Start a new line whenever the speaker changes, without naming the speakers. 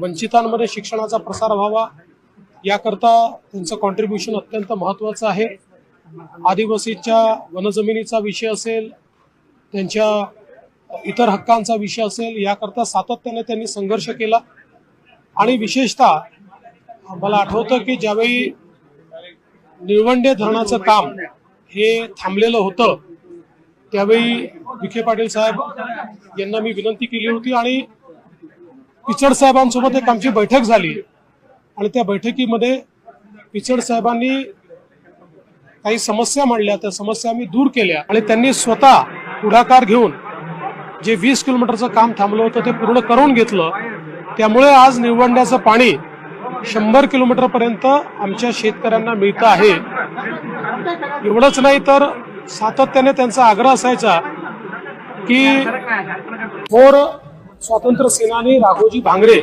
वंचितांमध्ये शिक्षणाचा प्रसार व्हावा याकरता त्यांचं कॉन्ट्रीब्युशन अत्यंत महत्वाचं आहे. आदिवासीच्या वनजमिनीचा विषय असेल त्यांच्या इतर हक्कांचा विषय असेल याकरता सातत्याने त्यांनी संघर्ष केला. आणि विशेषतः मला आठवतं की ज्यावेळी निळवंडे धरणाचं काम हे थांबलेलं होतं त्यावेळी विखे पाटील साहेब यांना मी विनंती केली होती आणि पिचड साहेबांसोबत एक आमची बैठक झाली. आणि त्या बैठकीमध्ये पिचड साहेबांनी काही समस्या मांडल्या. त्या समस्या आम्ही दूर केल्या. आणि त्यांनी स्वतः पुढाकार घेऊन जे वीस किलोमीटरचं काम थांबलं होतं ते पूर्ण करून घेतलं. त्यामुळे आज निवडण्याचं पाणी शंभर किलोमीटर पर्यंत आमच्या शेतकऱ्यांना मिळतं आहे. एवढंच नाही तर सातत्याने त्यांचा आग्रह असायचा की थोर स्वातंत्र्य सेनानी राघोजी भांगरे